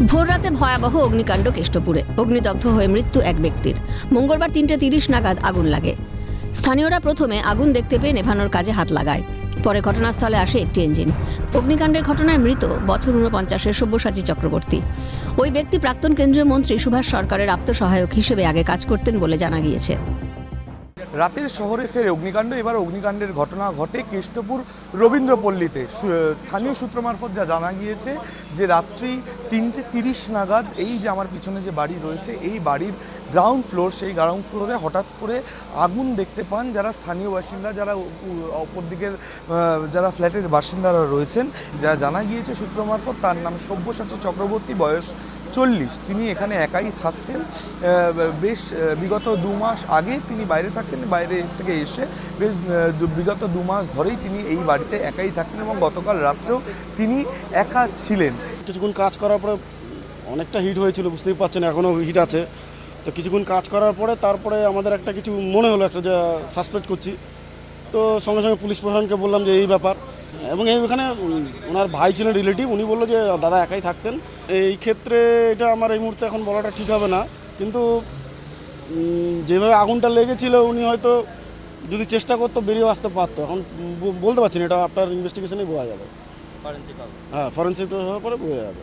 ভোররাতে ভয়াবহ অগ্নিকাণ্ড কেষ্টপুরে। অগ্নিদগ্ধ হয়ে মৃত্যু এক ব্যক্তির। মঙ্গলবার তিনটে তিরিশ নাগাদ আগুন লাগে। স্থানীয়রা প্রথমে আগুন দেখতে পেয়ে নেভানোর কাজে হাত লাগায়। পরে ঘটনাস্থলে আসে একটি ইঞ্জিন অগ্নিকাণ্ডের ঘটনায় মৃত বছর ঊনপঞ্চাশের সব্যসাচী চক্রবর্তী। ওই ব্যক্তি প্রাক্তন কেন্দ্রীয় মন্ত্রী সুভাষ সরকারের আত্মসহায়ক হিসেবে আগে কাজ করতেন বলে জানা গিয়েছে। রাতের শহরে ফের অগ্নিকাণ্ড, এবার অগ্নিকাণ্ডের ঘটনা ঘটে কেষ্টপুর রবীন্দ্রপল্লীতে। স্থানীয় সূত্র মারফত যা জানা গিয়েছে যে রাত্রি তিনটে তিরিশ নাগাদ এই যে আমার পিছনে যে বাড়ি রয়েছে, এই বাড়ির গ্রাউন্ড ফ্লোর সেই গ্রাউন্ড ফ্লোরে হঠাৎ করে আগুন দেখতে পান যারা স্থানীয় বাসিন্দা, যারা অপর দিকের যারা ফ্ল্যাটের বাসিন্দারা রয়েছেন। যা জানা গিয়েছে সূত্র মারফত তার নাম সব্যসাচী চক্রবর্তী, বয়স চল্লিশ, তিনি এখানে একাই থাকতেন। বেশ বিগত দু মাস আগে তিনি বাইরে থাকতেন, বাইরে থেকে এসে বেশ বিগত দু মাস ধরেই তিনি এই বাড়িতে একাই থাকতেন এবং গতকাল রাত্রেও তিনি একা ছিলেন। কিছুক্ষণ কাজ করার পরে অনেকটা হিট হয়েছিল, বুঝতেই পারছেন, এখনও হিট আছে। তো কিছুক্ষণ কাজ করার পরে তারপরে আমাদের একটা কিছু মনে হলো, একটা যা সাসপেক্ট করছি। তো সঙ্গে সঙ্গে পুলিশ প্রশাসনকে বললাম যে এই ব্যাপার। এবং এখানে ওনার ভাই ছিলেন রিলেটিভ উনি বলল যে দাদা একাই থাকতেন। এই ক্ষেত্রে এটা আমার এই মুহূর্তে এখন বলাটা ঠিক হবে না। কিন্তু যেভাবে আগুনটা লেগেছিল উনি হয়তো যদি চেষ্টা করতো বেরিয়ে আসতে পারতো। এখন বলতে পারছি না এটা আপনার ইনভেস্টিগেশনেই বোঝা যাবে। হ্যাঁ ফরেন্সিক হওয়ার পরে বোঝা যাবে।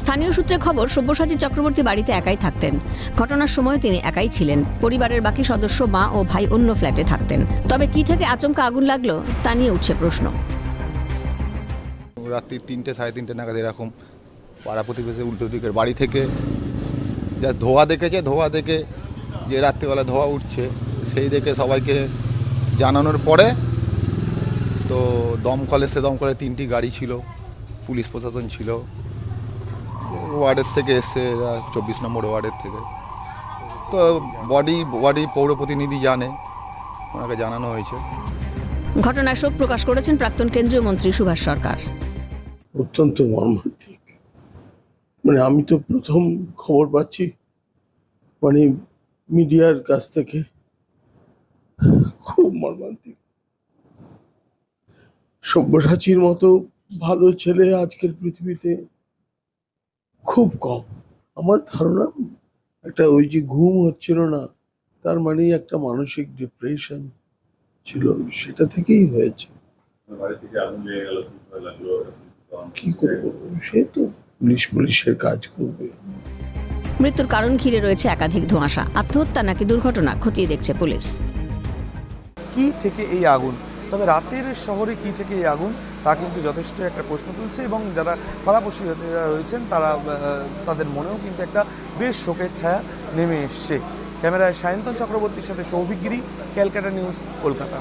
স্থানীয় সূত্রে খবর, সব্যসাচী চক্রবর্তী বাড়িতে একাই থাকতেন। ঘটনার সময় তিনি একাই ছিলেন। পরিবারের বাকি সদস্য মা ও ভাই অন্য ফ্ল্যাটে থাকতেন। তবে কি থেকে আচমকা আগুন লাগল, তা নিয়ে উঠছে প্রশ্ন। রাত্রি তিনটে, সাড়ে তিনটে নাগাদ এরকম পাড়া প্রতিবেশী উল্টো দিকের বাড়ি থেকে যা ধোয়া দেখেছে, ধোয়া দেখে যে রাত্রিবেলা ধোয়া উঠছে, সেই দেখে সবাইকে জানানোর পরে তো দমকলে, সে দমকলে তিনটি গাড়ি ছিল, পুলিশ প্রশাসন ছিল ওয়ার্ডের থেকে এসছে এরা চব্বিশ নম্বর ওয়ার্ডের থেকে। তো বডি বডি পৌর প্রতিনিধি জানে ওনাকে জানানো হয়েছে। ঘটনায় শোক প্রকাশ করেছেন প্রাক্তন কেন্দ্রীয় মন্ত্রী সুভাষ সরকার। অত্যন্ত মর্মান্তিক। মানে আমি তো প্রথম খবর পাচ্ছি মানে মিডিয়ার কাছ থেকে। খুব মর্মান্তিক। সব্যসাচীর মতো ভালো ছেলে আজকের পৃথিবীতে খুব কম। আমার ধারণা একটা ওই যে ঘুম হচ্ছিল না তার মানে একটা মানসিক ডিপ্রেশন ছিল সেটা থেকেই হয়েছে। বাড়ি থেকে আগুন লেগে গেল কি ভয় লাগল কি করে বলব সে তো পুলিশ পুলিশের কাজ করবে। মৃত্যুর কারণ ঘিরে রয়েছে একাধিক ধোঁয়াশা। আত্মহত্যা নাকি দুর্ঘটনা খতিয়ে দেখছে পুলিশ। কি থেকে এই আগুন? তবে রাতের শহরে কি থেকে এই আগুন? তা কিন্তু যথেষ্ট একটা প্রশ্ন তুলছে এবং যারা পাড়াপড়শি যারা রয়েছেন, তারা তাদের মনেও কিন্তু একটা বেশ শোকের ছায়া নেমে এসছে। ক্যামেরায় সায়ন্তন চক্রবর্তীর সাথে সৌভিক গিরি, ক্যালকাটা নিউজ, কলকাতা।